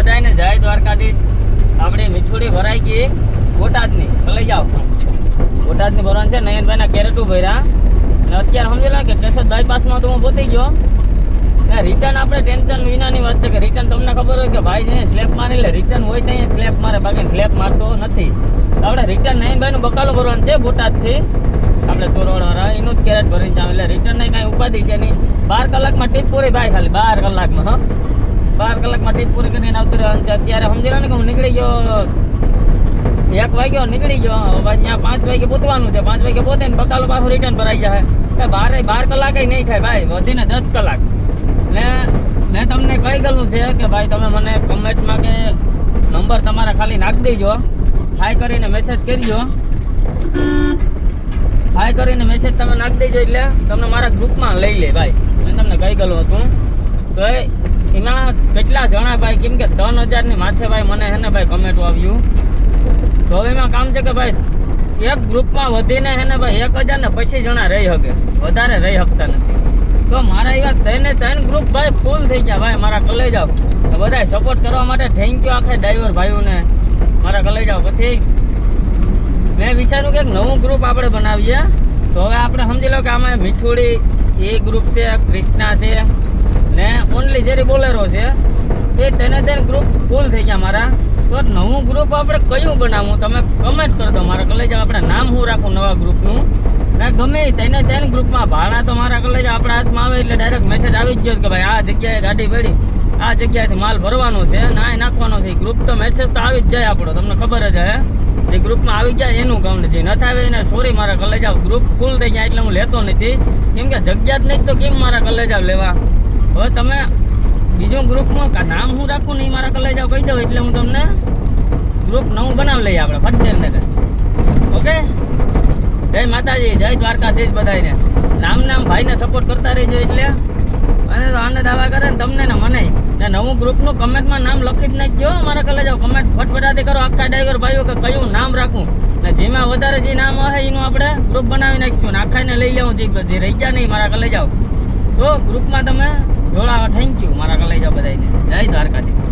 બધાને જય દ્વારકાધીશ. આપણે મીઠુડી ભરાઈ ગઈ. બોટાદની. લઈ જાઓ. બોટાદની ભરવાનું છે. નયનભાઈના કેરેટું ભર્યા. અત્યારે સમજી લો કે કેશોદ બાયપાસમાં તો હું પોતી ગયો. રિટર્ન આપણે ટેન્શન વિનાની વાત છે કે રિટર્ન તમને ખબર હોય કે ભાઈ જઈને સ્લેપ મારી એટલે રિટર્ન હોય તો અહીંયા સ્લેપ મારે. બાકી સ્લેપ મારતો નથી. આપણે રિટર્ન નયનભાઈનું બકાલું ભરવાનું છે બોટાદથી. આપણે ચોરવાળા એનું જ કેરેટ ભરીને જાવ. એટલે રિટર્ન નહીં કાંઈ ઉપાધિ છે નહીં. બાર કલાકમાં ટીપ પૂરી ભાઈ ખાલી. બાર કલાકમાં, હો. બાર કલાકમાં ટીપ પૂરી કરીને આવતું રહેવાનું છે અત્યારે સમજી લો ને કે હું નીકળી ગયો, એક વાગ્યો, નીકળી ગયો. હવે ત્યાં પાંચ વાગે પહોંચવાનું છે. પાંચ વાગે પહોંચે ને બકાલો પાછું રિટર્ન ભરાઈ જાય. બારે, બાર કલાક નહીં થાય ભાઈ. વધીને દસ કલાક. ને મેં તમને કહી ગયેલું છે કે ભાઈ તમે મને કમેન્ટમાં કે નંબર તમારા ખાલી નાખી દેજો. હાઈ કરીને મેસેજ કરજો. હાઈ કરીને મેસેજ તમે નાખી દેજો એટલે તમને મારા ગ્રુપમાં લઈ લે ભાઈ. મેં તમને કહી ગયેલું હતું તો એમાં કેટલા જણા ભાઈ? કેમ કે ત્રણ હજારની માથે ભાઈ મને હે ને ભાઈ કમેન્ટો આવ્યું. તો હવે એમાં કામ છે કે ભાઈ, એક ગ્રુપમાં વધીને હે ને ભાઈ એક હજાર ને પચીસ જણા રહી શકે. વધારે રહી શકતા નથી. તો મારા એવા ત્રણે ત્રણ ગ્રુપ ભાઈ ફૂલ થઈ ગયા ભાઈ મારા કલેજાઓ. તો બધાય સપોર્ટ કરવા માટે થેન્ક યુ આખા ડ્રાઈવર ભાઈઓને. મારા કલેજાઓ. પછી મેં વિચાર્યું કે એક નવું ગ્રુપ આપણે બનાવીએ. તો હવે આપણે સમજી લો કે આમાં મીઠુડી, એ ગ્રુપ છે ક્રિષ્ના છે ને ઓનલી જેરી બોલેરો છે, એ તેને તેને ગ્રુપ ફૂલ થઈ ગયા મારા. તો નવું ગ્રુપ આપણે કયું બનાવવું? તમે કમેન્ટ કરી દો મારા કલેજ આપણે નામ હું રાખું નવા ગ્રુપનું ને. ગમે તેને તેને ગ્રુપમાં ભાડા તો મારા કલેજ આપણા હાથમાં આવે એટલે ડાયરેક્ટ મેસેજ આવી જ ગયો કે ભાઈ આ જગ્યાએ ગાડી પડી, આ જગ્યાએથી માલ ભરવાનો છે નાય નાખવાનો છે. ગ્રુપ તો મેસેજ તો આવી જ જાય આપણો, તમને ખબર જ હે. જે ગ્રુપમાં આવી જાય એનું કામ જે ન થાય એને સોરી મારા કલેજા ગ્રુપ ફૂલ થઈ ગયા એટલે હું લેતો નથી. કેમ કે જગ્યા જ નહીં તો કેમ મારા કલેજા લેવા? હવે તમે બીજું ગ્રુપમાં નામ હું રાખું નહીં મારા કલેજા કહી દઉં એટલે હું તમને ગ્રુપ નવું બનાવી લઈએ આપણે ફતેરનગર ઓકે? જય માતાજી, જય દ્વારકાધીશ બધાને નામ નામ ભાઈને સપોર્ટ કરતા રહેજો એટલે. અને તો આનંદ આવા કરે ને તમને ને મને. ને નવું ગ્રુપનું કમેન્ટમાં નામ લખી જ નાખજો મારા કલે જાઓ. કમેન્ટ ફટફટાથી કરો, આખા ડ્રાઈવર ભાઈઓ કે કયું નામ રાખું. ને જેમાં વધારે જે નામ હશે એનું આપણે ગ્રુપ બનાવી નાખીશું ને આખાને લઈ લેવું, જે રહી ગયા નહીં મારા કલે જાઓ. તો ગ્રુપમાં તમે જોડાવા થેન્ક યુ મારા કલેજા બધાને જય દ્વારકાધીશ.